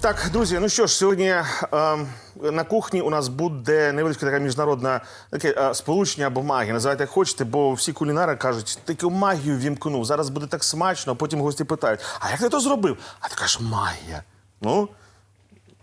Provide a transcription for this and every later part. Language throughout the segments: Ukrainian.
Так, друзі, ну що ж, сьогодні е, на кухні у нас буде невеличка така міжнародна таке е, сполучення або магія. Називайте як хочете, бо всі кулінари кажуть, таку магію вімкнув. Зараз буде так смачно, а потім гості питають: а як ти то зробив? А ти кажеш, магія. Ну,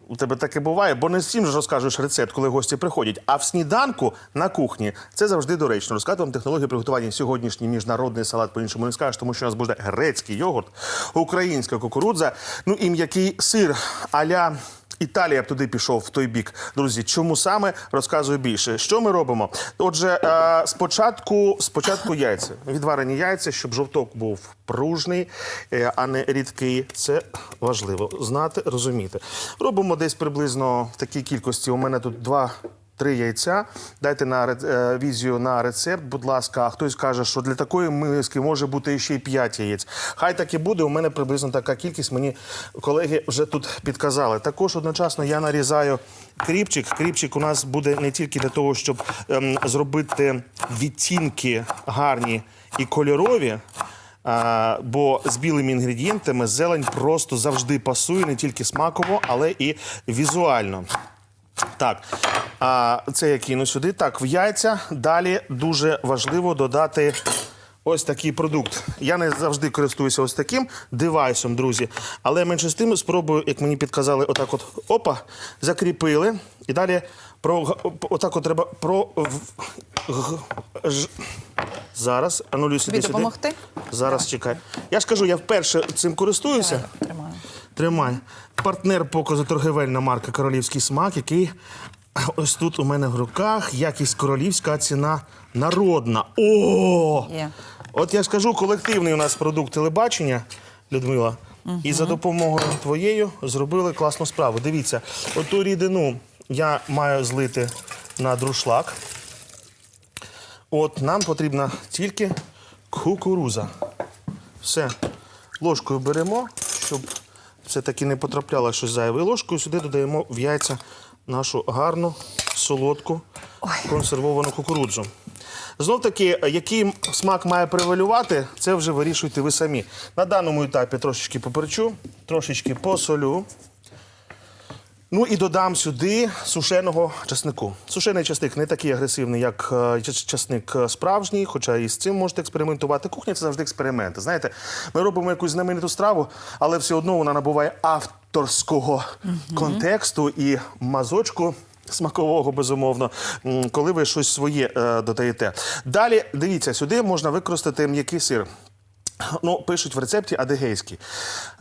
у тебе таке буває, бо не всім ж розкажеш рецепт, коли гості приходять. А в сніданку на кухні це завжди доречно. Розказати вам технологію приготування сьогоднішній міжнародний салат по-іншому не скажеш, тому що у нас буде грецький йогурт, українська кукурудза, ну і м'який сир аля. Італія б туди пішов в той бік. Друзі, чому саме розказую більше? Що ми робимо? Отже, е, спочатку, спочатку яйця, відварені яйця, щоб жовток був пружний, е, а не рідкий. Це важливо знати, розуміти. Робимо десь приблизно в такій кількості. У мене тут два. Три яйця. Дайте на е, візію на рецепт, будь ласка. А хтось каже, що для такої миски може бути ще й 5 яєць. Хай так і буде. У мене приблизно така кількість. Мені колеги вже тут підказали. Також одночасно я нарізаю кріпчик. Кріпчик у нас буде не тільки для того, щоб ем, зробити відтінки гарні і кольорові. А, бо з білими інгредієнтами зелень просто завжди пасує не тільки смаково, але і візуально. Так, а це я кину сюди. Так, в яйця. Далі дуже важливо додати ось такий продукт. Я не завжди користуюся ось таким девайсом, друзі. Але менше з тим спробую, як мені підказали, отак от опа, закріпили. І далі про отак от треба про ж- зараз. Анулюю сюди. Тобі допомогти? Зараз чекай. Я ж кажу, я вперше цим користуюся. Тримаю. Тримай. Партнер показу торгівельна марка Королівський смак, який ось тут у мене в руках. Якість королівська, а ціна народна. О! Є. От я ж кажу, колективний у нас продукт телебачення, Людмила. І за допомогою твоєю зробили класну справу. Дивіться, оту рідину я маю злити на друшлак. От нам потрібна тільки кукуруза. Все. Ложкою беремо, щоб все-таки не потрапляло щось зайве. Ложкою сюди додаємо в яйця нашу гарну, солодку, консервовану кукурудзу. Знов таки, який смак має превалювати, це вже вирішуйте ви самі. На даному етапі трошечки поперчу, трошечки посолю. Ну і додам сюди сушеного часнику. Сушений часник не такий агресивний, як е, часник е, справжній, хоча і з цим можете експериментувати. Кухня це завжди експерименти. Знаєте, ми робимо якусь знамениту страву, але все одно вона набуває авторського контексту і мазочку. Смакового, безумовно, коли ви щось своє е, додаєте. Далі дивіться, сюди можна використати м'який сир. Ну, пишуть в рецепті адигейський.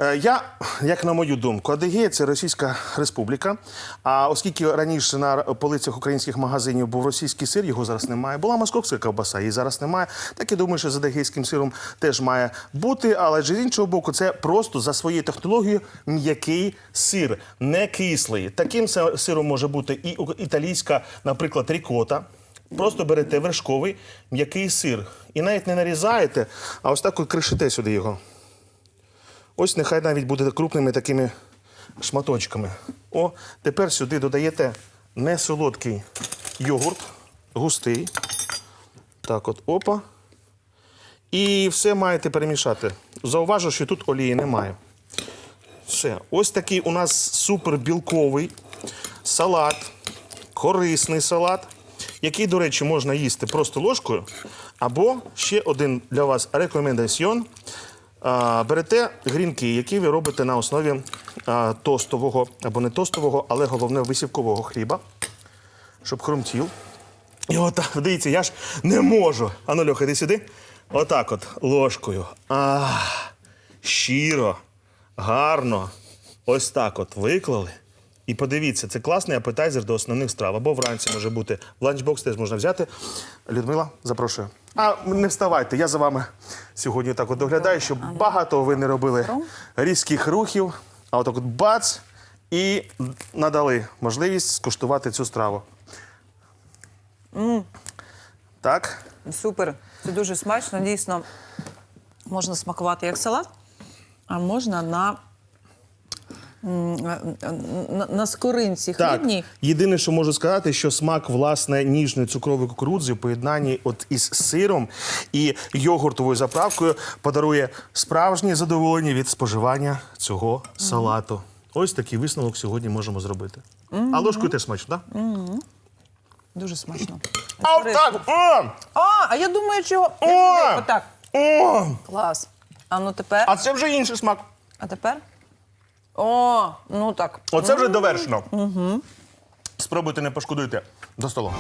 Е, я, як на мою думку, Адигея це Російська Республіка. А оскільки раніше на полицях українських магазинів був російський сир, його зараз немає. Була московська ковбаса, її зараз немає. Так і думаю, що з адигейським сиром теж має бути. Але ж з іншого боку, це просто за своєю технологією м'який сир, не кислий. Таким сиром може бути і італійська, наприклад, рікота. Просто берете вершковий м'який сир і навіть не нарізаєте, а ось так от кришите сюди його. Ось нехай навіть буде крупними такими шматочками. О, тепер сюди додаєте несолодкий йогурт, густий. Так от, опа. І все маєте перемішати. Зауважу, що тут олії немає. Все. Ось такий у нас супербілковий салат, корисний салат, який, до речі, можна їсти просто ложкою. Або ще один для вас рекомендаціон. Берете грінки, які ви робите на основі тостового, або не тостового, але головне висівкового хліба, щоб хрумтів. І отак, дивіться, я ж не можу. Ану, Льоха, іди сюди. Отак от, ложкою. А, щиро, гарно. Ось так от виклали. І подивіться, це класний апетайзер до основних страв. Або вранці може бути. В ланчбокс теж можна взяти. Людмила, запрошую. А не вставайте, я за вами сьогодні так от доглядаю, щоб багато ви не робили різких рухів. А отак от бац, і надали можливість скуштувати цю страву. Так? Супер. Це дуже смачно. Дійсно, можна смакувати як салат, а можна на, м, на скоринці хлібній. Так. Єдине, що можу сказати, що смак власне ніжної цукрової кукурудзи в поєднанні от із сиром і йогуртовою заправкою подарує справжнє задоволення від споживання цього салату. Ось такий висновок сьогодні можемо зробити. А ложкою теж смачно, так? Дуже смачно. А так! А, а я думаю, чого. О! Отак. О! Клас. А ну тепер. А це вже інший смак. А тепер? О, ну так. Оце вже довершено. Угу. Спробуйте не пошкодуйте за столом.